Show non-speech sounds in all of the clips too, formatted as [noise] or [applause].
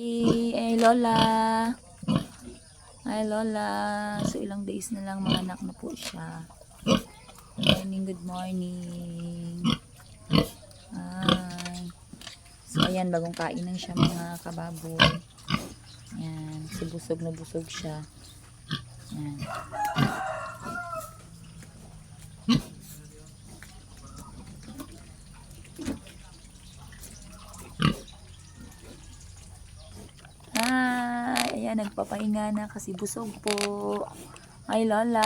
Hey, Lola. Hi, Lola. So, ilang days na lang mga anak na po siya. Good morning, good morning. Hi. So, ayan, bagong kainan siya mga kababoy. Ayan, si busog na busog siya. Ayan. Hi! Ayan, nagpapahinga na kasi busog po. Hi, Lola.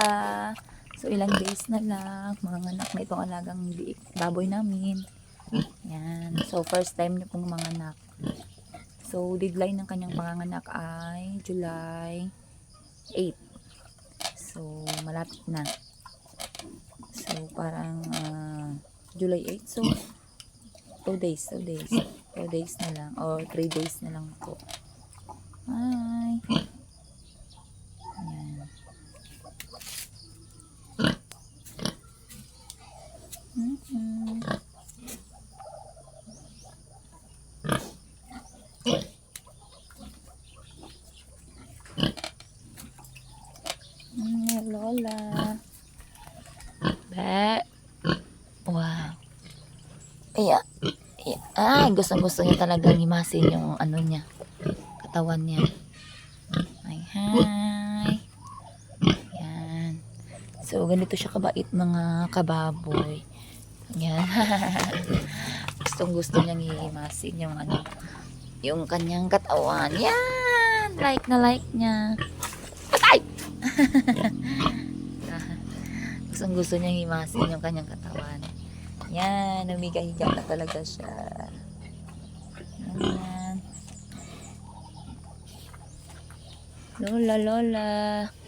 So, ilang days na lang. Mga anak na itong alagang baboy namin. Ayan. So, first time niya pong mga anak. So, deadline ng kanyang panganganak ay July 8. So, malapit na. So, parang ah, July 8. So, 2 days, 2 days. 2 days na lang. Or 3 days na lang po. Hi. Ayan. Mm, Lola. Be. Wow. Iya. Iya. Ay, gusto-gusto niya talagang himasin yung ano niya katawan niya. Ay, hi. Yan. So, ganito siya kabait mga kababoy. Yan. [laughs] Gustong gusto niyang hihimasin yung ano, yung kanyang katawan. Yan. Like na like niya. Patay! [laughs] Gustong gusto niyang himasin yung kanyang katawan. Yan. Humiga-higa na talaga siya. Yan. Lola, Lola.